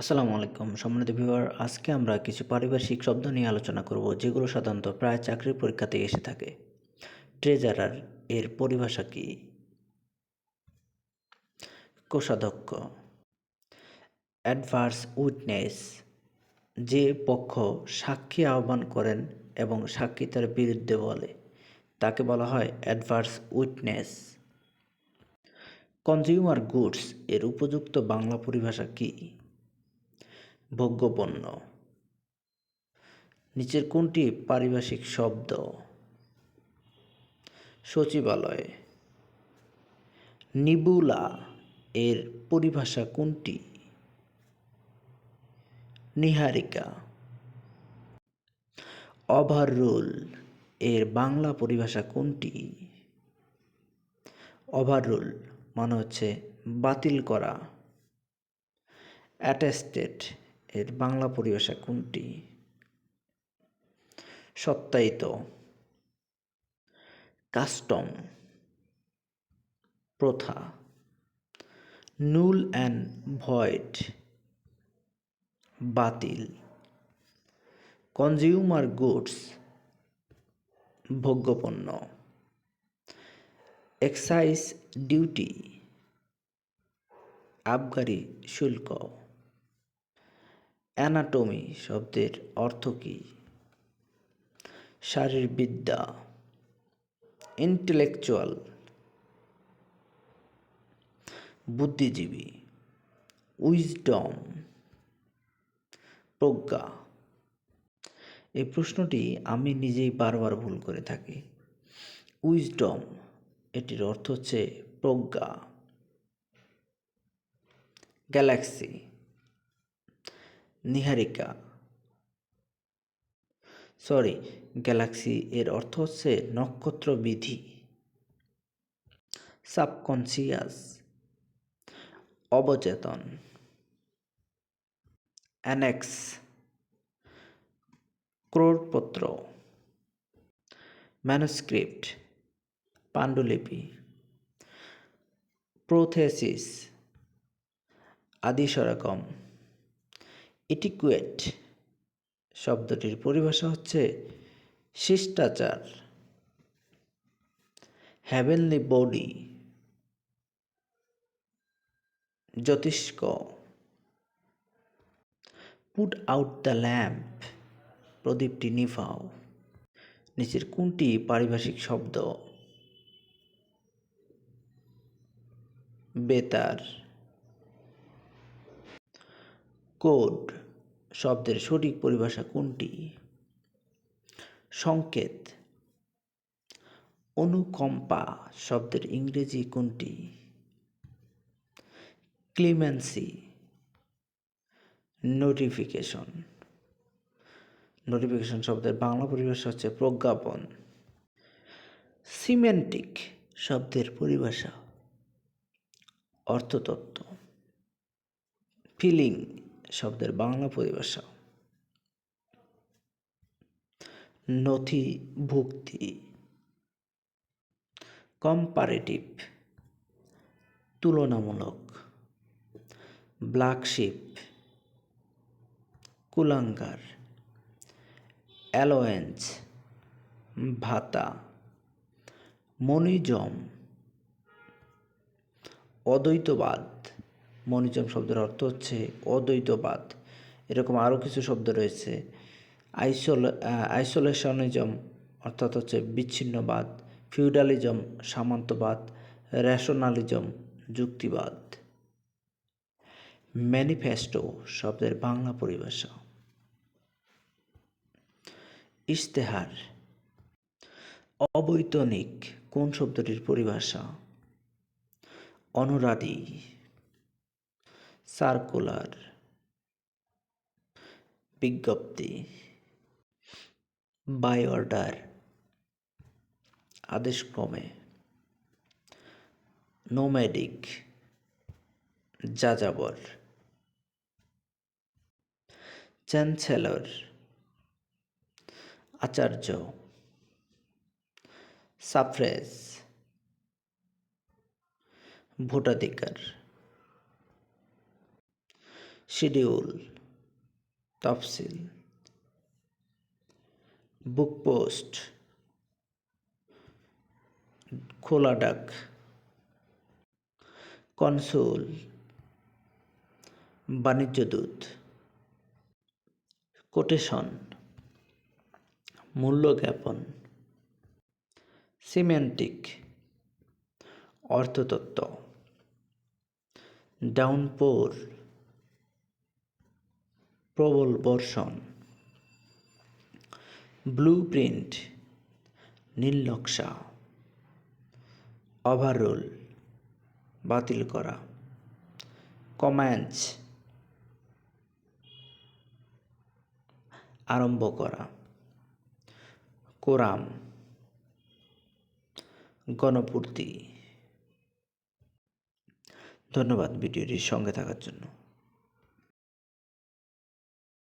আসসালামু আলাইকুম। সম্মানিত ভিউয়ার, আজকে আমরা কিছু পারিভাষিক শব্দ নিয়ে আলোচনা করব, যেগুলো সাধারণত প্রায় চাকরির পরীক্ষাতে এসে থাকে। ট্রেজারার এর পরিভাষা কি? কোষাধ্যক্ষ। অ্যাডভার্স উইটনেস যে পক্ষ সাক্ষী আহ্বান করেন এবং সাক্ষী তার বিরুদ্ধে বলে, তাকে বলা হয় অ্যাডভার্স উইটনেস কনজিউমার গুডস এর উপযুক্ত বাংলা পরিভাষা কি? ভোগ্যপণ্য। নিচের কোনটি পারিভাষিক শব্দ? সচিবালয়। নিবুলা এর পরিভাষা কোনটি? নিহারিকা। ওভাররুল এর বাংলা পরিভাষা কোনটি? ওভাররুল মানে হচ্ছে বাতিল করা। অ্যাটেস্টেড এর বাংলা পরিভাষা কোনটি? সত্যায়িত, কাস্টম, প্রথা, নুল অ্যান্ড ভয়েড, বাতিল, কনজিউমার গুডস, ভোগ্যপণ্য, এক্সাইজ ডিউটি, আবগারি শুল্ক। অ্যানাটমি শব্দের অর্থ কী? শারীরবিদ্যা। ইন্টেলেকচুয়াল। বুদ্ধিজীবী। উইজডম। প্রজ্ঞা। এই প্রশ্নটি আমি নিজেই বারবার ভুল করে থাকি। উইজডম, এটির অর্থ হচ্ছে প্রজ্ঞা। গ্যালাক্সি। নিহারিকা। সরি গ্যালাক্সি এর অর্থ হচ্ছে নক্ষত্র বিধি সাবকনসিয়াস অবচেতন। অ্যানেক্স ক্রোড়পত্র। ম্যানুস্ক্রিপ্ট পাণ্ডুলিপি। প্রোথেসিস আদি সরকম ইটিকুয়েট শব্দটির পরিভাষা হচ্ছে শিষ্টাচার। হ্যাভেনলি বডি জ্যোতিষ্ক পুট আউট দ্য ল্যাম্প প্রদীপটি নিভাও। নিচের কোনটি পারিভাষিক শব্দ? বেতার। কোড শব্দের সঠিক পরিভাষা কোনটি? সংকেত। অনুকম্পা শব্দের ইংরেজি কোনটি? ক্লিমেন্সি। নোটিফিকেশন। নোটিফিকেশন শব্দের বাংলা পরিভাষা হচ্ছে প্রজ্ঞাপন। সিমেন্টিক শব্দের পরিভাষা। অর্থতত্ত্ব। ফিলিং। শব্দের বাংলা পরিভাষা। নথিভুক্তি। কম্পারেটিভ তুলনামূলক। ব্ল্যাকশিপ কুলাঙ্গার। অ্যালোয়েন্স ভাতা। মনিজম অদ্বৈতবাদ। মনিজম শব্দের অর্থ হচ্ছে অদ্বৈতবাদ। এরকম আরও কিছু শব্দ রয়েছে। আইসোল আইসোলেশনিজম অর্থাৎ হচ্ছে বিচ্ছিন্নবাদ, ফিউডালিজম সামন্তবাদ, রেশনালিজম যুক্তিবাদ। ম্যানিফেস্টো শব্দের বাংলা পরিভাষা। ইশতেহার। অবৈতনিক কোন শব্দটির পরিভাষা? অনুরাধী। সার্কুলার বিজ্ঞপ্তি বাই অর্ডার আদেশক্রমে নোম্যাডিক যাযাবর চ্যান্সেলর আচার্য সাফ্রেজ ভোটাধিকার শিডিউল, তফসিল, বুক পোস্ট, খোলা ডাক, কনসোল, বাণিজ্য দূত, কোটেশন, মূল্য জ্ঞাপন, সিমেন্টিক, অর্থতত্ত্ব, ডাউনপোর প্রবল বর্ষণ। ব্লু প্রিন্ট নীল নকশা ওভাররোল, বাতিল করা। কম্যাঞ্চ আরম্ভ করা। কোরাম, গণপূর্তি। ধন্যবাদ ভিডিওটির সঙ্গে থাকার জন্য।